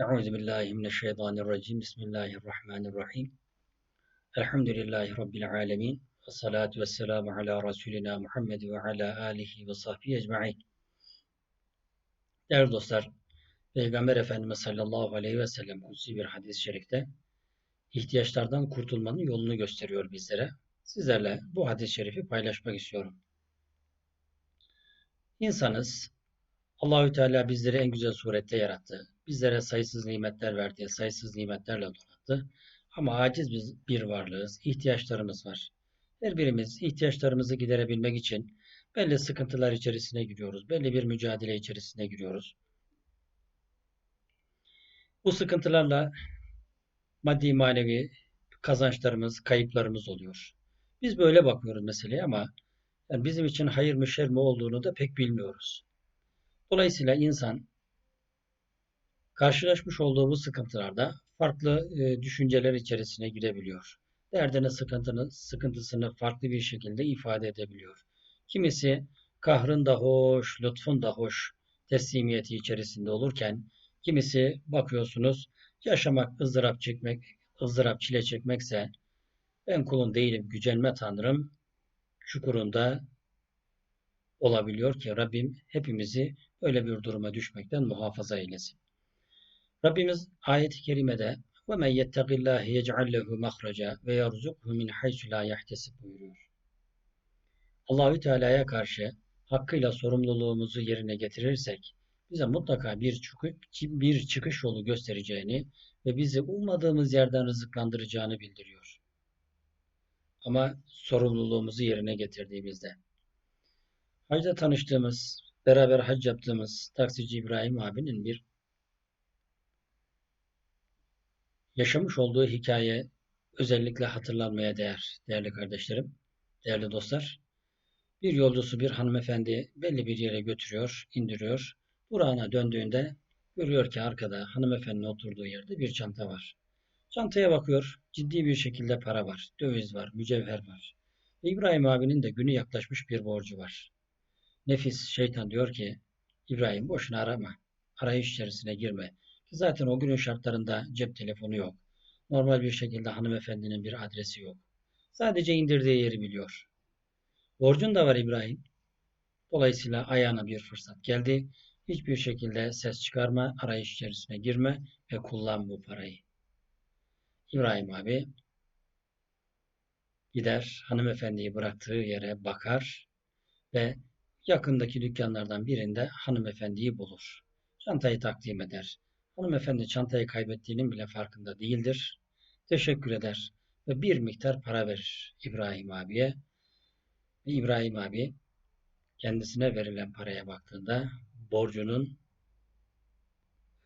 Euzu billahi mineşşeytanirracim. Bismillahirrahmanirrahim. Elhamdülillahi rabbil alamin. Ve salatu vesselamu ala Resulina Muhammed ve ala alihi ve sahbihi ecmaîn. Değerli dostlar, Peygamber Efendimiz sallallahu aleyhi ve sellem kutsi bir hadis-i şerifte ihtiyaçlardan kurtulmanın yolunu gösteriyor bizlere. Sizlerle bu hadis-i şerifi paylaşmak istiyorum. İnsanız, Allahü Teala bizleri en güzel surette yarattı. Bizlere sayısız nimetler verdi, sayısız nimetlerle donattı. Ama aciz biz bir varlığız, ihtiyaçlarımız var. Her birimiz ihtiyaçlarımızı giderebilmek için belli sıkıntılar içerisine giriyoruz, belli bir mücadele içerisine giriyoruz. Bu sıkıntılarla maddi manevi kazançlarımız, kayıplarımız oluyor. Biz böyle bakıyoruz meseleye ama yani bizim için hayır mı şer mi olduğunu da pek bilmiyoruz. Dolayısıyla insan karşılaşmış olduğu bu sıkıntılarda farklı e, düşünceler içerisine girebiliyor. Derdini, sıkıntını, sıkıntısını farklı bir şekilde ifade edebiliyor. Kimisi kahrın da hoş, lütfun da hoş teslimiyeti içerisinde olurken, kimisi bakıyorsunuz yaşamak, ızdırap çekmek, ızdırap çile çekmekse ben kulun değilim, gücenme Tanrım çukurunda olabiliyor ki Rabbim hepimizi öyle bir duruma düşmekten muhafaza eylesin. Rabbimiz ayet-i kerimede وَمَنْ يَتَّقِ اللّٰهِ يَجْعَلْ لَهُ مَخْرَجًا وَيَرْزُقْهُ مِنْ حَيْسُ لَا يَحْتَسِبْ buyuruyor. Allahü Teala'ya karşı hakkıyla sorumluluğumuzu yerine getirirsek bize mutlaka bir çıkış, bir çıkış yolu göstereceğini ve bizi ummadığımız yerden rızıklandıracağını bildiriyor. Ama sorumluluğumuzu yerine getirdiğimizde. Hacda tanıştığımız, beraber hac yaptığımız taksici İbrahim abinin bir yaşamış olduğu hikaye özellikle hatırlanmaya değer değerli kardeşlerim, değerli dostlar. Bir yolcusu bir hanımefendi belli bir yere götürüyor, indiriyor. Durağına döndüğünde görüyor ki arkada hanımefendinin oturduğu yerde bir çanta var. Çantaya bakıyor, ciddi bir şekilde para var, döviz var, mücevher var. İbrahim abinin de günü yaklaşmış bir borcu var. Nefis şeytan diyor ki, İbrahim boşuna arama, arayış içerisine girme. Zaten o günün şartlarında cep telefonu yok. Normal bir şekilde hanımefendinin bir adresi yok. Sadece indirdiği yeri biliyor. Borcun da var İbrahim. Dolayısıyla ayağına bir fırsat geldi. Hiçbir şekilde ses çıkarma, arayış içerisine girme ve kullan bu parayı. İbrahim abi gider hanımefendiyi bıraktığı yere bakar ve yakındaki dükkanlardan birinde hanımefendiyi bulur. Çantayı takdim eder. Hanımefendi çantayı kaybettiğinin bile farkında değildir. Teşekkür eder ve bir miktar para verir İbrahim abiye. Ve İbrahim abi kendisine verilen paraya baktığında borcunun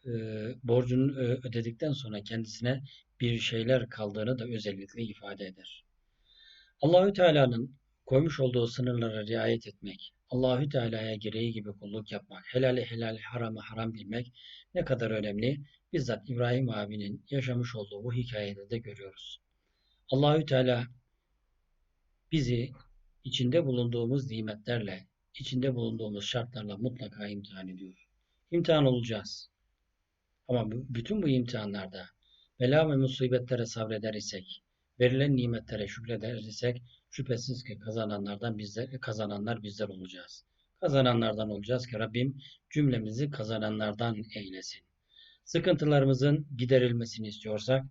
e, borcunu ödedikten sonra kendisine bir şeyler kaldığını da özellikle ifade eder. Allahü Teala'nın koymuş olduğu sınırlara riayet etmek, Allahü Teala'ya gereği gibi kulluk yapmak, helali helal, haramı haram bilmek ne kadar önemli bizzat İbrahim abinin yaşamış olduğu bu hikayede de görüyoruz. Allahü Teala bizi içinde bulunduğumuz nimetlerle, içinde bulunduğumuz şartlarla mutlaka imtihan ediyor. İmtihan olacağız. Ama bütün bu imtihanlarda bela ve musibetlere sabreder isek, verilen nimetlere şükreder isek şüphesiz ki kazananlardan bizler, kazananlar bizler olacağız. Kazananlardan olacağız ki Rabbim cümlemizi kazananlardan eylesin. Sıkıntılarımızın giderilmesini istiyorsak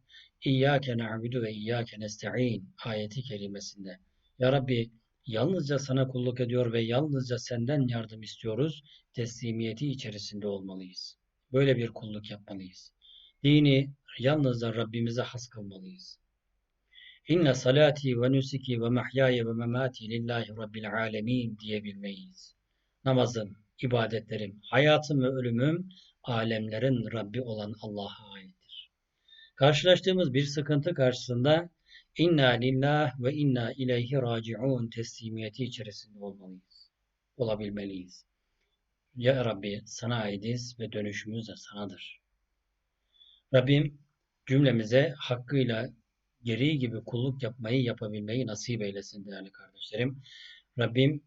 İyyâke na'budu ve İyyâke nesta'in ayeti kerimesinde Ya Rabbi yalnızca sana kulluk ediyor ve yalnızca senden yardım istiyoruz. Teslimiyeti içerisinde olmalıyız. Böyle bir kulluk yapmalıyız. Dini yalnızca Rabbimize has kılmalıyız. İnne salati ve nusuki ve mahyaya ve memati lillahi rabbil alemin diyebilmeyiz. Namazım, ibadetlerim, hayatım ve ölümüm alemlerin Rabbi olan Allah'a aittir. Karşılaştığımız bir sıkıntı karşısında inna lillah ve inna ileyhi raciun teslimiyeti içerisinde olmalıyız. Olabilmeliyiz. Ya Rabbi sana aitiz ve dönüşümüz de sanadır. Rabbim cümlemize hakkıyla gereği gibi kulluk yapmayı yapabilmeyi nasip eylesin değerli kardeşlerim. Rabbim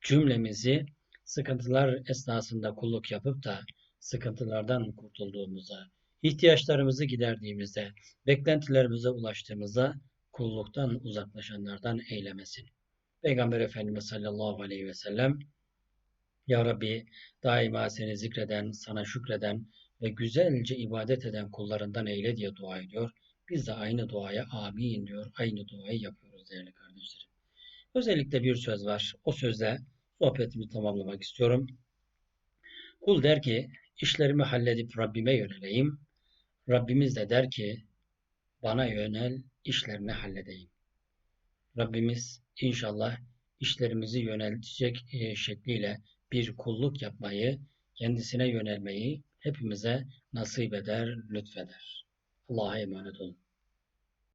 cümlemizi sıkıntılar esnasında kulluk yapıp da sıkıntılardan kurtulduğumuza, ihtiyaçlarımızı giderdiğimizde, beklentilerimize ulaştığımızda kulluktan uzaklaşanlardan eylemesin. Peygamber Efendimiz sallallahu aleyhi ve sellem Ya Rabbi daima seni zikreden, sana şükreden ve güzelce ibadet eden kullarından eyle diye dua ediyor. Biz de aynı duaya amin diyor, aynı duayı yapıyoruz değerli kardeşlerim. Özellikle bir söz var. O sözle sohbetimi tamamlamak istiyorum. Kul der ki, işlerimi halledip Rabbime yöneleyim. Rabbimiz de der ki, bana yönel, işlerini halledeyim. Rabbimiz inşallah işlerimizi yöneltecek e, şekliyle bir kulluk yapmayı, kendisine yönelmeyi hepimize nasip eder, lütfeder. 他老汉也蛮的多